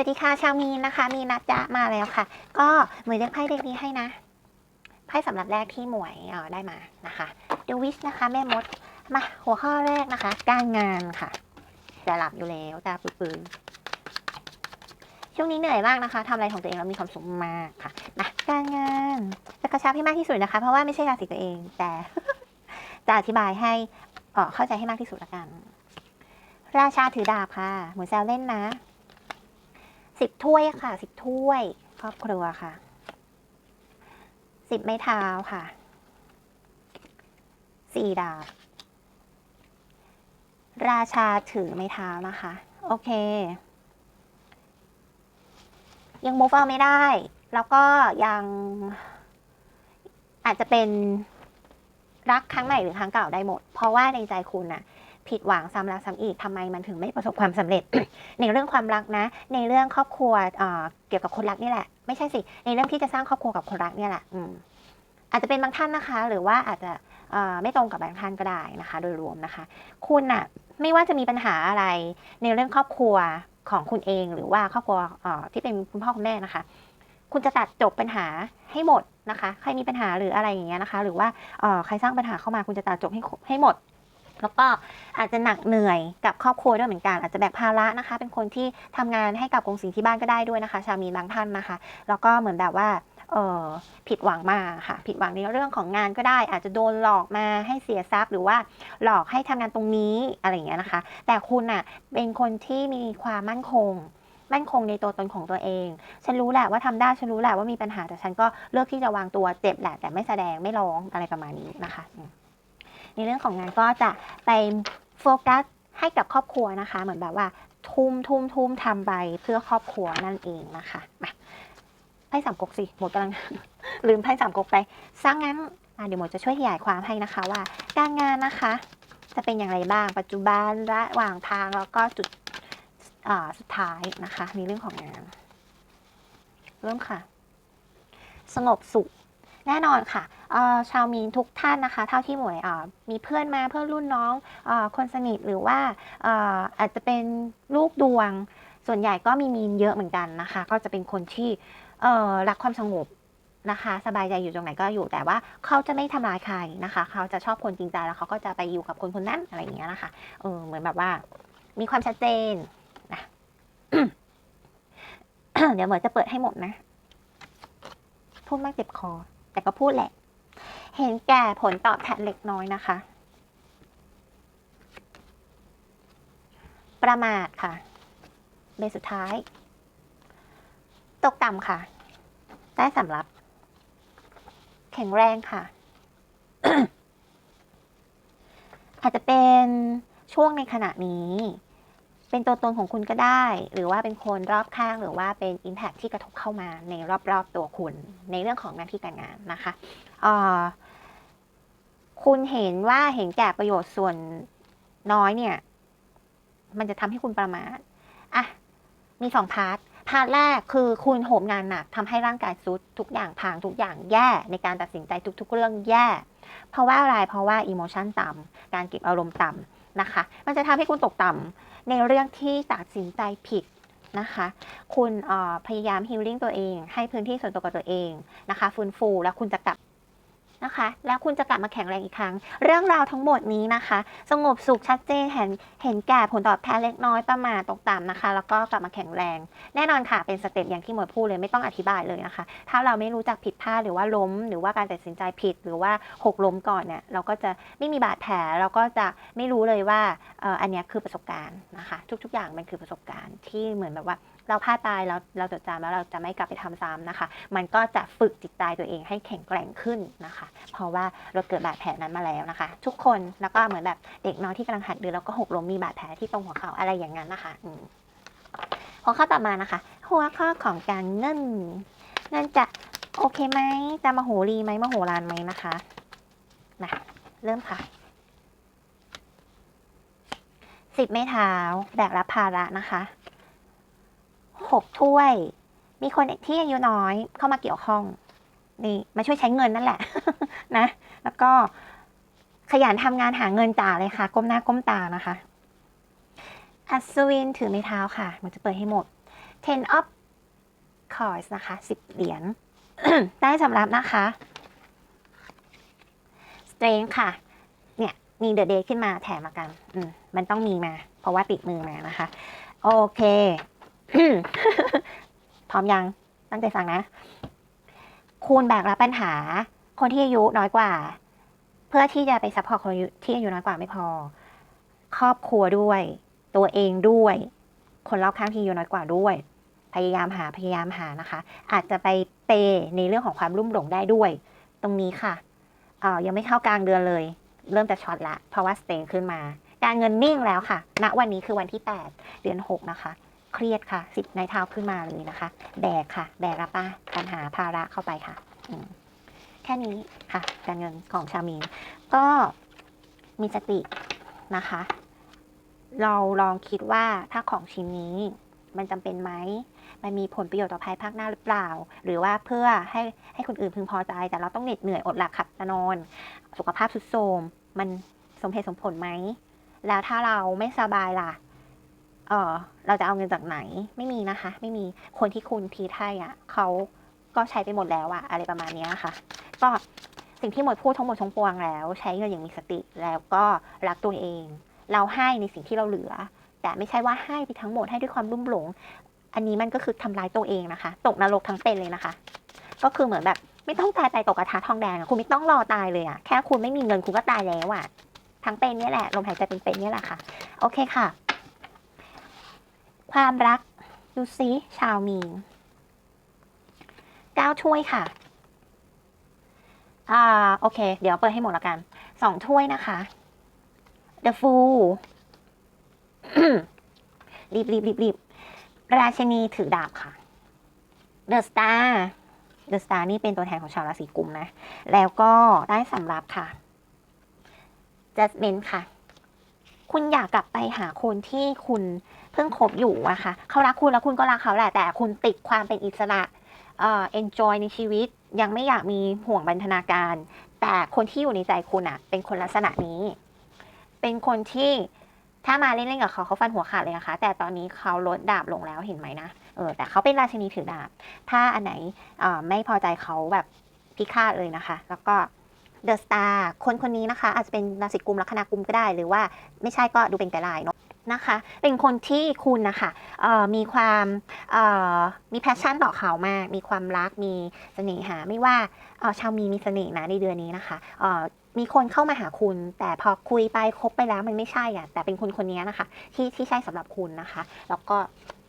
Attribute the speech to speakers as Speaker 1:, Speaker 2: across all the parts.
Speaker 1: วัสดีค่ะชาวมีนนะคะ มีนัดจะมาแล้วค่ะ ก็หมวยเลือกไพ่เด็กนี้ให้นะไพ่สำหรับแรกที่หมวยออได้มานะคะดูวิชนะคะ แม่มดมาหัวข้อแรกนะคะ การงานค่ะจะหลับอยู่แล้วตาปื้อๆช่วงนี้เหนื่อยมากนะคะทำอะไรของตัวเองแล้วมีความสุขมากค่ะมาการงานจะกระชับให้มากที่สุดนะคะ เพราะว่าไม่ใช่ราศีตัวเอง แต่จะอธิบายให้เข้าใจให้มากที่สุดละกัน ราชาถือดาบค่ะหมวยแซวเล่นนะ สิบถ้วยค่ะสิบถ้วย ครอบครัวค่ะสิบไม้เท้าค่ะสี่ดาบ ราชาถือไม้เท้านะคะ โอเค ยัง move on ไม่ได้ แล้วก็ยังอาจจะเป็นรักครั้งใหม่หรือครั้งเก่าได้หมด เพราะว่าในใจคุณน่ะ ผิดหวังซ้ำแล้วซ้ำอีกทำไมมันถึงไม่ประสบความสำเร็จ ในเรื่องความรักนะ ในเรื่องครอบครัวเเกี่ยวกับคนรักนี่แหละ ไม่ใช่สิ ในเรื่องที่จะสร้างครอบครัวกับคนรักนี่แหละอืมอาจจะเป็นบางท่านนะคะ หรือว่าอาจจะไม่ตรงกับบางท่านก็ได้นะคะ โดยรวมนะคะ คุณน่ะไม่ว่าจะมีปัญหาอะไร ในเรื่องครอบครัวของคุณเอง หรือว่าครอบครัวที่เป็นคุณพ่อคุณแม่นะคะ คุณจะตัดจบปัญหาให้หมดนะคะ ใครมีปัญหาหรืออะไรอย่างเงี้ยนะคะ หรือว่าใครสร้างปัญหาเข้ามาคุณจะตัดจบให้ให้หมด แล้วก็อาจจะหนักเหนื่อยกับครอบครัวด้วยเหมือนกัน อาจจะแบกภาระนะคะ เป็นคนที่ทำงานให้กับกงสิงที่บ้านก็ได้ด้วยนะคะ ชาวมีนบางท่านนะคะ แล้วก็เหมือนแบบว่าเออผิดหวังมาค่ะ ผิดหวังในเรื่องของงานก็ได้ อาจจะโดนหลอกมาให้เสียทรัพย์ หรือว่าหลอกให้ทำงานตรงนี้อะไรอย่างเงี้ยนะคะ แต่คุณน่ะเป็นคนที่มีความมั่นคง มั่นคงในตัวตนของตัวเอง ฉันรู้แหละว่าทำได้ฉันรู้แหละว่ามีปัญหาแต่ฉันก็เลือกที่จะวางตัวเจ็บแหละแต่ไม่แสดงไม่ร้องอะไรประมาณนี้นะคะ ในเรื่องของงานก็จะไปโฟกัสให้กับครอบครัวนะคะ เหมือนแบบว่า ทุ่มทุ่มทุ่มทำไปเพื่อครอบครัวนั่นเองนะคะมาไพ่สามก๊กสิหมดกำลัง ลืมไพ่สามก๊กไปสร้างงั้นเดี๋ยวหมดจะช่วยขยายความให้นะคะว่า การงานนะคะ จะเป็นอย่างไรบ้างปัจจุบันระหว่างทางแล้วก็จุดสุดท้ายนะคะในเรื่องของงาน เริ่มค่ะ สงบสุขแน่นอนค่ะ ชาวมีนทุกท่านนะคะ เท่าที่หมวยมีเพื่อนมาเพื่อนรุ่นน้องอคนสนิทหรือว่าเอ่อาจจะเป็นลูกดวง ส่วนใหญ่ก็มีมีนเยอะเหมือนกันนะคะ ก็จะเป็นคนที่รักความสงบนะคะ สบายใจอยู่ตรงไหนก็อยู่แต่ว่าเขาจะไม่ทำร้ายใครนะคะ เขาจะชอบคนจริงใจแล้วเขาก็จะไปอยู่กับคนคนนั้นอะไรอย่างเงี้ยนะคะเออเหมือนแบบว่ามีความชัดเจนนะเดี๋ยวเหมือนจะเปิดให้หมดนะ พูดมากเจ็บคอ แต่ก็พูดแหละ เห็นแก่ผลตอบแทนเล็กน้อยนะคะ ประมาทค่ะเบสสุดท้าย ตกต่ำค่ะ ได้สำรับ แข็งแรงค่ะ อาจจะเป็นช่วงในขณะนี้ เป็นตัวตนของคุณก็ได้ หรือว่าเป็นคนรอบข้างหรือว่าเป็น Impact ที่กระทบเข้ามาในรอบๆตัวคุณ ในเรื่องของหน้าที่การงานนะคะคุณเห็นว่าเห็นแก่ประโยชน์ส่วนน้อยเนี่ย มันจะทำให้คุณประมาทอะมีสองพาร์ทพาร์ทแรกคือคุณโหมงานหนักทำให้ร่างกายซุดทุกอย่างพังทุกอย่างแย่ในการตัดสินใจทุก ๆ เรื่องแย่ เพราะว่าอะไรเพราะว่าอิโมชันต่ำการเก็บอารมณ์ต่ำนะคะ มันจะทำให้คุณตกต่ำ ในเรื่องที่ตัดสินใจผิดนะคะ คุณพยายามฮิลลิ่งตัวเอง ให้พื้นที่ส่วนตัวกับตัวเองนะคะ ฟื้นฟูแล้วคุณจะกลับ นะคะ แล้วคุณจะกลับมาแข็งแรงอีกครั้ง เรื่องราวทั้งหมดนี้นะคะ สงบสุขชัดเจนเห็นเห็นแก่ผลตอบแทนเล็กน้อยประมาทตกต่ำนะคะ แล้วก็กลับมาแข็งแรง แน่นอนค่ะเป็นสเต็ปอย่างที่หมวยพูดเลยไม่ต้องอธิบายเลยนะคะ ถ้าเราไม่รู้จักผิดพลาดหรือว่าล้ม หรือว่าการตัดสินใจผิด หรือว่าหกล้มก่อนเนี่ยเราก็จะไม่มีบาดแผลเราก็จะไม่รู้เลยว่าอันนี้คือประสบการณ์นะคะ ทุก ๆ อย่างมันคือประสบการณ์ที่เหมือนแบบว่า เราพลาดตายแล้วเราจดจำแล้วเราจะไม่กลับไปทำซ้ำนะคะ มันก็จะฝึกจิตใจตัวเองให้แข็งแกร่งขึ้นนะคะ เพราะว่าเราเกิดบาดแผลนั้นมาแล้วนะคะ ทุกคนแล้วก็เหมือนแบบเด็กน้อยที่กำลังหัดเดินแล้วก็หกล้มมีบาดแผลที่ตรงหัวเข่าอะไรอย่างนั้นนะคะอืมหัวข้อต่อมานะคะ หัวข้อของการเงินเงินจะโอเคไหมจะมโหรีไหมมโหฬารไหมนะคะนะเริ่มค่ะสิบไม้เท้าแบกรับภาระนะคะ หกถ้วย มีคนที่อายุน้อยเข้ามาเกี่ยวข้อง นี่มาช่วยใช้เงินนั่นแหละนะ แล้วก็ขยันทำงานหาเงินจ่าเลยค่ะ ก้มหน้าก้มตานะคะ อัศวินถือไม้เท้าค่ะมันจะเปิดให้หมด ten of coins นะคะ 10 เหรียญ ได้สำหรับนะคะ strength ค่ะ เนี่ย มี the day ขึ้นมาแถมมากัน อืม มันต้องมีมา เพราะว่าติดมือมานะคะ โอเค พร้อมยัง ตั้งใจฟังนะ คุณแบกรับปัญหา คนที่อายุน้อยกว่า เพื่อที่จะไปซัพพอร์ตคนที่อายุน้อยกว่าไม่พอ ครอบครัวด้วย ตัวเองด้วย คนรอบข้างที่อายุน้อยกว่าด้วย พยายามหาพยายามหานะคะ อาจจะไปเปในเรื่องของความรุ่มหลงได้ด้วย ตรงนี้ค่ะเออยังไม่เข้ากลางเดือนเลย เริ่มจะช็อตละ เพราะว่าสเตนขึ้นมา การเงินนิ่งแล้วค่ะ ณ วันนี้คือวันที่ 8 เดือน 6 นะคะ เครียดค่ะสิบในเท้าขึ้นมาเลยนะคะ แบกค่ะ แบกรับป้าปัญหาภาระเข้าไปค่ะแค่นี้ค่ะ การเงินของชาวมีนก็มีสตินะคะ เราลองคิดว่าถ้าของชิ้นนี้มันจำเป็นไหม มันมีผลประโยชน์ต่อภายภาคหน้าหรือเปล่า หรือว่าเพื่อให้ให้คนอื่นพึงพอใจ แต่เราต้องเหน็ดเหนื่อยอดหลับขับนอน สุขภาพทรุดโทรมมันสมเหตุสมผลไหม แล้วถ้าเราไม่สบายล่ะ เออเราจะเอาเงินจากไหนไม่มีนะคะ ไม่มีคนที่คุณทีให้อะเขาก็ใช้ไปหมดแล้วอะอะไรประมาณนี้ค่ะ ก็สิ่งที่หมดพูดทั้งหมดทั้งปวงแล้ว ใช้เงินอย่างมีสติแล้วก็รักตัวเอง เราให้ในสิ่งที่เราเหลือ แต่ไม่ใช่ว่าให้ไปทั้งหมดให้ด้วยความรุ่มหลง อันนี้มันก็คือทำร้ายตัวเองนะคะ ตกนรกทั้งเป็นเลยนะคะ ก็คือเหมือนแบบไม่ต้องตายไปตกกระทะทองแดงคุณไม่ต้องรอตายเลยอะแค่คุณไม่มีเงินคุณก็ตายแล้วอะทั้งเป็นนี่แหละลมหายใจเป็นๆเนี่ยแหละค่ะ โอเคค่ะ ความรัก ดูซิชาวมีนเก้าถ้วยค่ะ อ่า โอเค เดี๋ยวเปิดให้หมดล้วกัน สองถ้วยนะคะ The Fool รีบรีบรีบรีบราชินีถือดาบค่ะ The Star The Star นี่เป็นตัวแทนของชาวราศีกุมนะ แล้วก็ได้สำรับค่ะ Judgment ค่ะ คุณอยากกลับไปหาคนที่คุณเพิ่งคบอยู่อะค่ะเขารักคุณแล้วคุณก็รักเขาแหละแต่คุณติดความเป็นอิสระเอ่อ enjoy ในชีวิตยังไม่อยากมีห่วงบรรณาการ แต่คนที่อยู่ในใจคุณอะเป็นคนลักษณะนี้ เป็นคนที่ถ้ามาเล่นๆกับเขาเขาฟันหัวขาดเลยนะคะ แต่ตอนนี้เขาลดดาบลงแล้วเห็นไหมนะเออแต่เขาเป็นราชินีถือดาบ ถ้าอันไหนเอ่อไม่พอใจเขาแบบพิฆาตเลยนะคะ แล้วก็ เดอะสตาร์คนคนนี้นะคะ อาจจะเป็นราศีกุมลัคนากุมก็ได้ หรือว่าไม่ใช่ก็ดูเป็นแต่ลายเนาะนะคะ เป็นคนที่คุณนะคะมีความมีแพชชั่นต่อเขามาก มีความรักมีเสน่หา ไม่ว่าชาวมีมีเสน่ห์นะในเดือนนี้นะคะมีคนเข้ามาหาคุณ แต่พอคุยไปคบไปแล้วมันไม่ใช่อะแต่เป็นคนคนนี้นะคะ ที่ที่ใช่สำหรับคุณนะคะ แล้วก็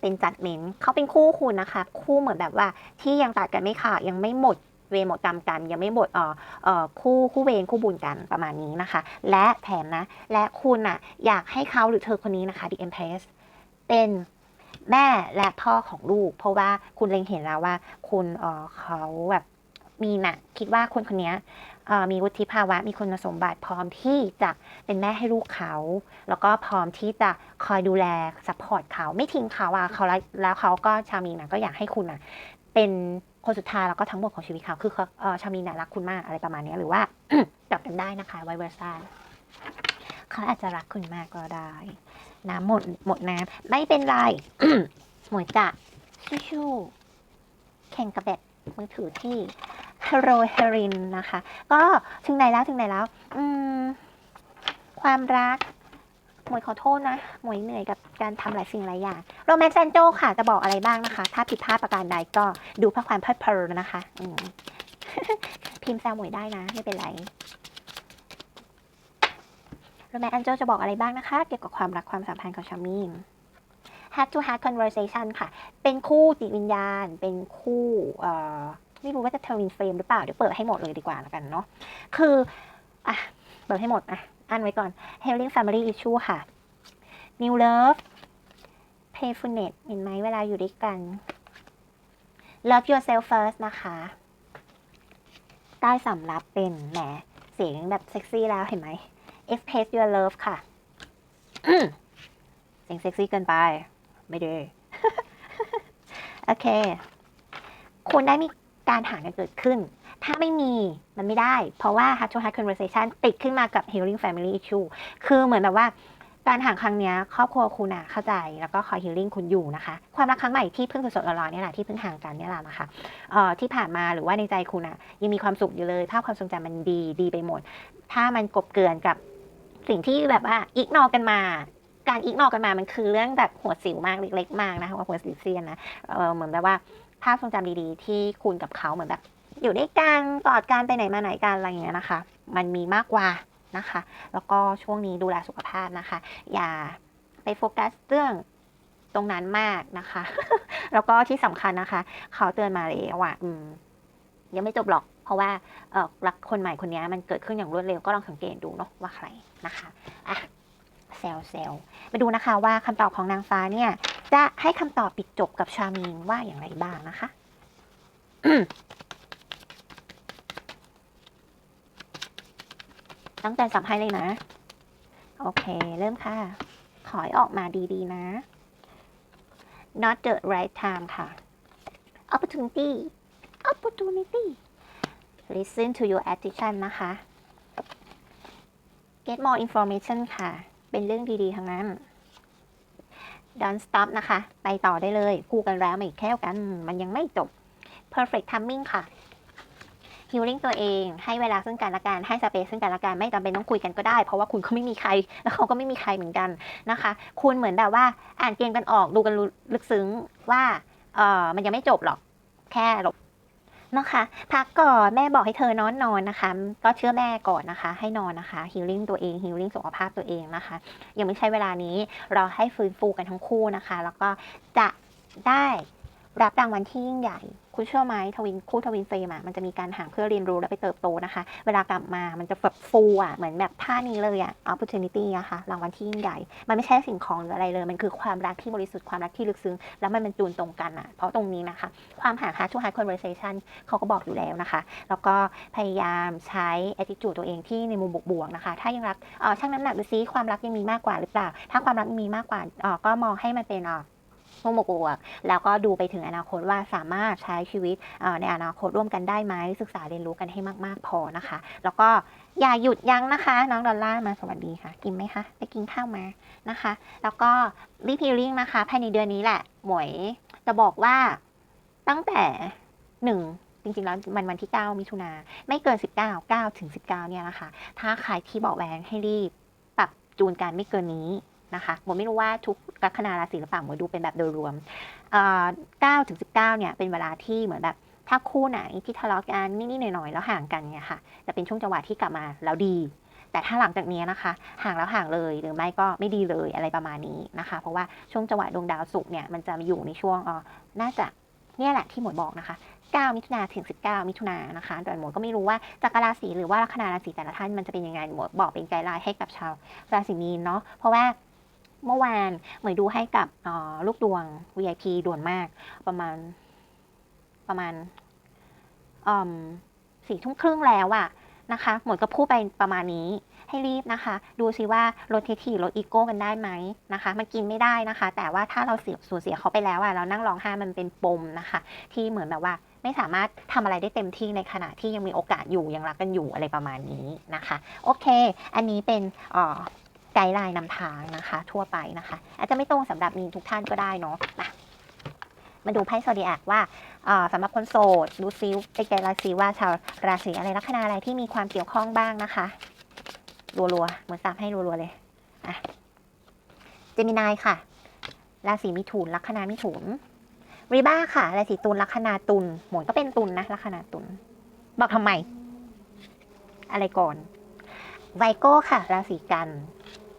Speaker 1: เป็นจัดเมนเขาเป็นคู่คุณนะคะ คู่เหมือนแบบว่าที่ยังตัดกันไม่ขาดยังไม่หมด เวรหมดกรรมกัน ยังไม่หมดเอ่อเอ่อคู่คู่เวรคู่บุญกันประมาณนี้นะคะ และแถมนะ และคุณอะอยากให้เขาหรือเธอคนนี้นะคะ The Empress เป็นแม่และพ่อของลูก เพราะว่าคุณเล็งเห็นแล้วว่าคุณเออเขาแบบมีน่ะคิดว่าคนคนนี้เออมีวุฒิภาวะมีคุณสมบัติพร้อมที่จะเป็นแม่ให้ลูกเขา แล้วก็พร้อมที่จะคอยดูแลซัพพอร์ตเขาไม่ทิ้งเขาอะเขาแล้วแล้วเขาก็ชามีนะก็อยากให้คุณอะ เป็นคนสุดท้ายแล้วก็ทั้งหมดของชีวิตเขาคือเขาเอ่อชามีนะรักคุณมากอะไรประมาณเนี้ยหรือว่า กลับกันได้นะคะไวเวอร์ซ่าเขาอาจจะรักคุณมากก็ได้ น้ำหมดหมดน้ำไม่เป็นไร หมวยจะชู่ๆแข่งกับแบตมือถือที่โรเฮรินนะคะ ก็ถึงไหนแล้วถึงไหนแล้ว อืม ความรัก หมวยขอโทษนะ หมวยเหนื่อยกับการทำหลายสิ่งหลายอย่าง โรแมนต์แซนโจค่ะ จะบอกอะไรบ้างนะคะ ถ้าผิดพลาดประการใดก็ดูเพื่อความเพลิดเพลินนะคะอืพิมพ์แซวหมวยได้นะ ไม่เป็นไร โรแมนต์แอนเจจะบอกอะไรบ้างนะคะ เกี่ยวกับความรักความสัมพันธ์ของชามีน Heart to Heart Conversation ค่ะ เป็นคู่จิตวิญญาณ เป็นคู่เอ่อไม่รู้ว่าจะเทวินเฟรมหรือเปล่า เดี๋ยวเปิดให้หมดเลยดีกว่าแล้วกันเนาะ คือ อะ เปิดให้หมดนะ อ่านไว้ก่อน Healing Family Issue ค่ะ New Love Playfulness เห็นไหมเวลาอยู่ด้วยกัน Love Yourself First นะคะได้สำรับเป็นแหมเสียงแบบเซ็กซี่แล้วเห็นไหม Express Your Love ค่ะเสียงเซ็กซี่เกินไป ไม่ได้โอเค คุณได้มีการหากันเกิดขึ้น ถ้าไม่มีมันไม่ได้ เพราะว่า Heart to Heart Conversation ติดขึ้นมากับ Healing Family Issue คือเหมือนแบบว่าการห่างครั้งนี้ครอบครัวคุณอะเข้าใจแล้วก็คอยฮิลลิ่งคุณอยู่นะคะ ความรักครั้งใหม่ที่เพิ่งสดๆร้อนๆเนี่ยแหละที่เพิ่งห่างกันเนี่ยแหละนะคะเอ่อที่ผ่านมาหรือว่าในใจคุณอะยังมีความสุขอยู่เลย ภาพความทรงจำมันดีดีไปหมด ถ้ามันกบเกลื่อนกับสิ่งที่แบบว่าอีกนอกันมา การอีกนอกันมามันคือเรื่องแบบหัวสิวมากเล็กๆมากนะคะว่าหัวสิวเซียนนะเออเหมือนแบบว่าภาพทรงจำดีๆ ที่คุณกับเขาเหมือนแบบ อยู่ด้วยกันกอดกันไปไหนมาไหนกันอะไรอย่างเงี้ยนะคะ มันมีมากกว่านะคะ แล้วก็ช่วงนี้ดูแลสุขภาพนะคะ อย่าไปโฟกัสเรื่องตรงนั้นมากนะคะ แล้วก็ที่สำคัญนะคะ เขาเตือนมาเลยว่าอืมยังไม่จบหรอก เพราะว่าเออรักคนใหม่คนนี้มันเกิดขึ้นอย่างรวดเร็วก็ลองสังเกตดูเนาะว่าใครนะคะอะเซลเซลไปดูนะคะว่าคำตอบของนางฟ้าเนี่ย จะให้คำตอบปิดจบกับชามีนว่าอย่างไรบ้างนะคะ ตั้งใจสับให้เลยนะ โอเค เริ่มค่ะขอให้ออกมาดีๆนะ not the right time ค่ะ opportunity opportunity listen to your attention นะคะ get more information ค่ะ เป็นเรื่องดีๆ ทั้งนั้น don't stop นะคะ ไปต่อได้เลย คู่กันแล้วไม่แค่กัน มันยังไม่จบ perfect timing ค่ะ healing ตัวเอง ให้เวลาซึ่งกันและกัน ให้สเปซซึ่งกันและกัน ไม่จำเป็นต้องคุยกันก็ได้ เพราะว่าคุณก็ไม่มีใคร แล้วเขาก็ไม่มีใครเหมือนกันนะคะ คุณเหมือนแบบว่าอ่านเกมกันออก ดูกันรู้ลึกซึ้งว่า เออมันยังไม่จบหรอก แค่หลบนะคะพักก่อนแม่บอกให้เธอนอนนอนนะคะ ก็เชื่อแม่ก่อนนะคะ ให้นอนนะคะ healing ตัวเอง healing สุขภาพตัวเองนะคะ ยังไม่ใช่เวลานี้เราให้ฟื้นฟูกันทั้งคู่นะคะ แล้วก็จะได้รับรางวัลที่ยิ่งใหญ่ คุณเชื่อไหมทวินคู่ทวินเฟรมอะมันจะมีการห่างเพื่อเรียนรู้และไปเติบโตนะคะ เวลากลับมามันจะแบบฟูอะเหมือนแบบท่านี้เลยอะ opportunity อะค่ะรางวัลที่ยิ่งใหญ่ มันไม่ใช่สิ่งของหรืออะไรเลย มันคือความรักที่บริสุทธิ์ความรักที่ลึกซึ้งแล้วมันเป็นจูนตรงกันอะ เพราะตรงนี้นะคะ ความห่าง heart to heart conversation เขาก็บอกอยู่แล้วนะคะ แล้วก็พยายามใช้ attitude ตัวเองที่ในมุมบวกๆนะคะ ถ้ายังรักเออช่างน้ำหนักดูซิความรักยังมีมากกว่าหรือเปล่า ถ้าความรักมีมากกว่าเออก็มองให้มันเป็นเออ มุมบวกๆแล้วก็ดูไปถึงอนาคตว่าสามารถใช้ชีวิตในอนาคตร่วมกันได้ไหมศึกษาเรียนรู้กันให้มาก ๆ พอนะคะ แล้วก็อย่าหยุดยั้งนะคะ น้องดอลล่ามาสวัสดีค่ะ กินไหมคะ ไปกินข้าวมานะคะ แล้วก็รีพิลิ่งนะคะภายในเดือนนี้แหละ หมวยจะบอกว่าตั้งแต่หนึ่งจริงๆ แล้วมันวันที่ 9 มิถุนาไม่เกิน 19 9ถึง19 เนี่ยนะคะ ถ้าใครที่บอกแวงให้รีบ ปรับจูนกันไม่เกินนี้ นะคะหมไม่รู้ว่าทุกลัคนาราศีหรือเปล่าหมดูเป็นแบบโดยรวมเอ่อ9ถึง19เนี่ยเป็นเวลาที่เหมือนแบบถ้าคู่ไหนที่ทะเลาะกันนิดๆหน่อยๆแล้วห่างกันเนี่ยค่ะจะเป็นช่วงจังหวะที่กลับมาแล้วดี แต่ถ้าหลังจากนี้นะคะ ห่างแล้วห่างเลยหรือไม่ก็ไม่ดีเลยอะไรประมาณนี้นะคะ เพราะว่าช่วงจังหวะดวงดาวศุกร์เนี่ยมันจะอยู่ในช่วงเออน่าจะเนี่ยแหละที่หมวยบอกนะคะ9มิถุนาถึง 19 มิถุนานะคะแต่หมวยก็ไม่รู้ว่าจากราศีหรือว่าลัคนาราศีแต่ละท่านมันจะเป็นยังไงหมวยบอกเป็นไกด์ไลน์ให้กับชาวราศีมีนเนาะเพราะว่า เมื่อวานเหมยดูให้กับลูกดวง VIP ด่วนมาก ประมาณประมาณอืมสี่ทุ่มครึ่งแล้วอะนะคะหมดก็พูดไปประมาณนี้ให้รีบนะคะ ดูซิว่าลดทิฐิลดอีโก้กันได้ไหมนะคะ มันกินไม่ได้นะคะ แต่ว่าถ้าเราเสียสูญเสียเขาไปแล้วอะเรานั่งร้องไห้มันเป็นปมนะคะ ที่เหมือนแบบว่าไม่สามารถทำอะไรได้เต็มที่ในขณะที่ยังมีโอกาสอยู่ยังรักกันอยู่อะไรประมาณนี้นะคะ โอเค อันนี้เป็นอ่อ ไกด์ไลน์นำทางนะคะ ทั่วไปนะคะ อาจจะไม่ตรงสำหรับมีนทุกท่านก็ได้เนาะมามาดูไพ่โซเดียกว่าสำหรับคนโสดดูซิไปไกลราศีว่าชาวราศีอะไรลัคนาอะไรที่มีความเกี่ยวข้องบ้างนะคะรัวๆเหมือนสับให้รัวๆเลยอะเจมินายค่ะ ราศีมิถุนลัคนามิถุนรีบ้าค่ะ ราศีตุลลัคนาตุลหมวนก็เป็นตุลนะลัคนาตุลบอกทำไม อะไรก่อนไวโก้ค่ะ ราศีกัน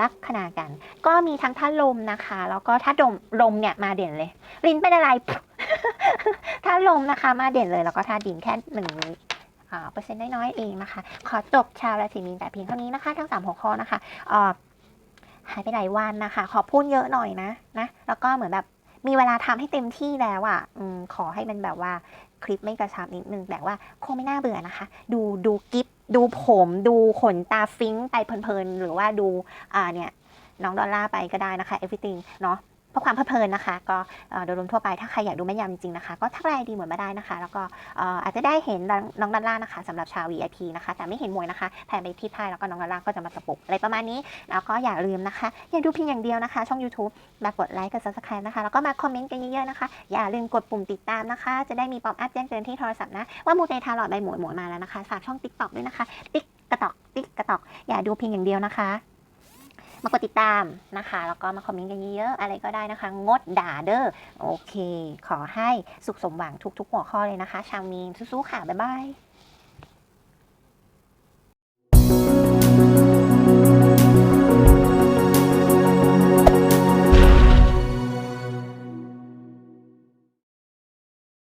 Speaker 1: ลัคนากัน ก็มีทั้งท่าลมนะคะ แล้วก็ถ้าดมลมเนี่ยมาเด่นเลย ลิ้นเป็นอะไรถ้าลมนะคะ มาเด่นเลย แล้วก็ถ้าดินแค่หนึ่งเปอร์เซ็นต์น้อยๆเองนะคะ ขอจบชาวราศีมีนแต่เพียงเท่านี้นะคะ ทั้งสามหัวข้อนะคะหายไปหลายวันนะคะ ขอพูดเยอะหน่อยนะนะ แล้วก็เหมือนแบบมีเวลาทำให้เต็มที่แล้วอะอขอให้มันแบบว่าคลิปไม่กระชับนิดนึงแต่ว่าคงไม่น่าเบื่อนะคะ ดูดูกิฟ ดูผมดูขนตาฟิงค์ไปเพลินๆ หรือว่าดูอ่าเนี่ยน้องดอลลาร์ไปก็ได้นะคะ everything เนาะ พื่อความเพลิดเพลินนะคะ ก็โดยรวมทั่วไปถ้าใครอยากดูแม่นยำจริงๆนะคะ ก็ทักไลน์ดีเหมือนมาได้นะคะ แล้วก็อาจจะได้เห็นน้องด้านล่านะคะสำหรับชาว VIP นะคะ แต่ไม่เห็นมวยนะคะแผนไปที่ไพ่แล้วก็น้องด้านล่าก็จะมาตะปบอะไรประมาณนี้ แล้วก็อย่าลืมนะคะ อย่าดูเพียงอย่างเดียวนะคะ ช่อง YouTube มากดไลค์กด subscribe นะคะ แล้วก็มาคอมเมนต์กันเยอะๆนะคะ อย่าลืมกดปุ่มติดตามนะคะ จะได้มีป๊อปอัพแจ้งเตือนที่โทรศัพท์นะ ว่ามูเตทาหลอดใบหมวยหมวยมาแล้วนะคะ ฝากช่อง TikTok ด้วยนะคะ ติ๊กกระตอกติ๊กกระตอก อย่าดูเพียงอย่างเดียวนะคะ มากดติดตามนะคะ แล้วก็มาคอมเมนต์กันเยอะๆอะไรก็ได้นะคะ งดด่าเด้อโอเค ขอให้สุขสมหวังทุกๆ หัวข้อเลยนะคะ ชาวมีนสู้ๆค่ะ บ๊ายบาย